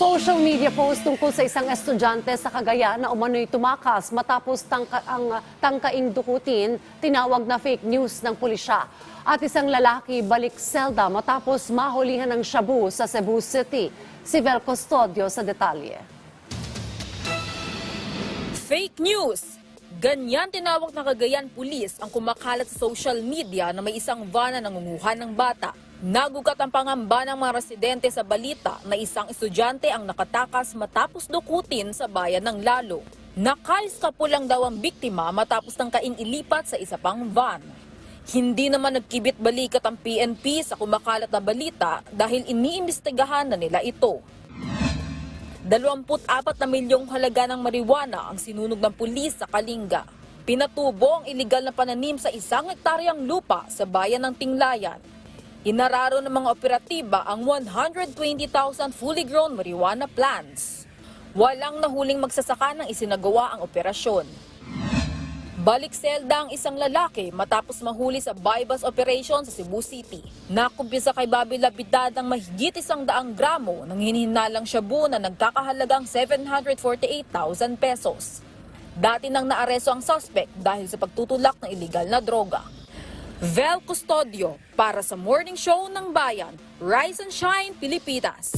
Social media post tungkol sa isang estudyante sa Cagayan na umano'y tumakas matapos tangka, ang tangkaing dukutin, tinawag na fake news ng pulisya. At isang lalaki balik selda matapos mahulihan ng shabu sa Cebu City. Si Vel Custodio sa detalye. Fake news! Ganyan tinawag ng Cagayan Police ang kumakalat sa social media na may isang van na nangunguhan ng bata. Nagugat ang pangamba ng mga residente sa balita na isang estudyante ang nakatakas matapos dukutin sa bayan ng Lalo. Nakaiskapulang daw ang biktima matapos ng kaing ilipat sa isa pang van. Hindi naman nagkibit balikat ang PNP sa kumakalat na balita dahil iniimbestigahan na nila ito. 24 na milyong halaga ng marijuana ang sinunog ng pulis sa Kalinga. Pinatubo ang iligal na pananim sa isang hektaryang lupa sa bayan ng Tinglayan. Inararo ng mga operatiba ang 120,000 fully grown marijuana plants. Walang nahuling magsasaka ng isinagawa ang operasyon. Balik selda ang isang lalaki matapos mahuli sa bypass operation sa Cebu City. Nakumpisa kay Bobby Labidad ng mahigit isang daang gramo ng hinihinalang shabu na nagkakahalagang 748,000 pesos. Dati nang naareso ang suspect dahil sa pagtutulak ng iligal na droga. Vel Custodio para sa Morning Show ng Bayan, Rise and Shine, Pilipinas.